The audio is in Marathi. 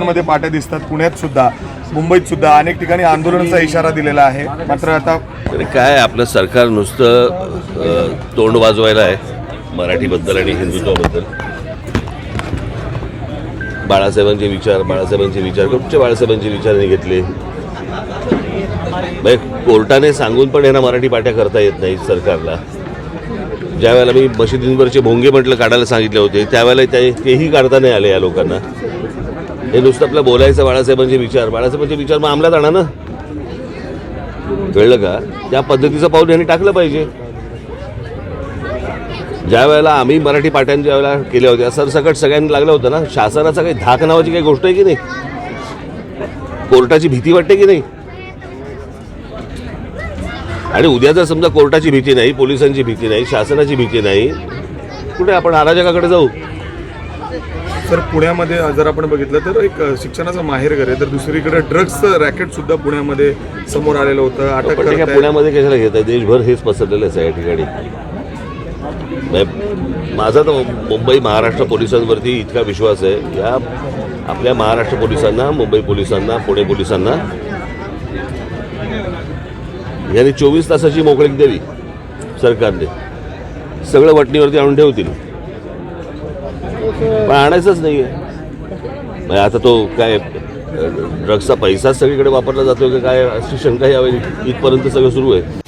मध्ये पाट्या दिसतात. पुण्यात सुद्धा मुंबईत सुद्धा अनेक ठिकाणी आंदोलनाचा इशारा दिलेला आहे. मात्र आता काय आपलं सरकार नुसतं तोंड वाजवायला आहे मराठीबद्दल आणि हिंदुत्वाबद्दल. बाळासाहेबांचे विचार बाळासाहेबांचे विचार कुठचे बाळासाहेबांचे विचार घेतले? म्हणजे कोर्टाने सांगून पण यांना मराठी पाट्या करता येत नाही सरकारला. ज्या वेळेला मी मशिदींवरचे भोंगे म्हटलं काढायला सांगितले होते त्यावेळेला ते तेही काढता नाही आले या लोकांना. हे नुसतं आपलं बोलायचं बाळासाहेबांचे विचार. बाळासाहेबांचे विचार मग अंमलात आणा ना. कळलं का? त्या पद्धतीचं पाऊल यांनी टाकलं पाहिजे. ज्या वेळेला आम्ही मराठी पाट्यां ज्या वेळेला केल्या होत्या सरसकट सगळ्यांनी लागलं होतं ना शासनाचा काही धाक नावाची काही गोष्ट आहे की नाही? कोर्टाची भीती वाटते की नाही? आणि उद्या जर समजा कोर्टाची भीती नाही पोलिसांची भीती नाही शासनाची भीती नाही कुठे आपण अराजकाकडे जाऊ? सर पुण्यामध्ये जर आपण बघितलं तर एक शिक्षणाचं माहेरघर आहे. तर दुसरीकडे ड्रग्सचं रॅकेट सुद्धा पुण्यामध्ये समोर आलेलं होतं. अटक. पुण्यामध्ये कशाला घेत आहे? देशभर हेच पसरलेलंच आहे या ठिकाणी. माझा तर मुंबई महाराष्ट्र पोलिसांवरती इतका विश्वास आहे. या आपल्या महाराष्ट्र पोलिसांना मुंबई पोलिसांना पुणे पोलिसांना यांनी चोवीस तासाची मोकळीक द्यावी सरकारने. सगळं वटणीवरती आणून ठेवतील. पण आणायचंच नाही आहे म्हणजे आता तो काय ड्रग्सचा पैसाच सगळीकडे वापरला जातो का काय अशी शंका यावेळी इथपर्यंत सगळं सुरू आहे.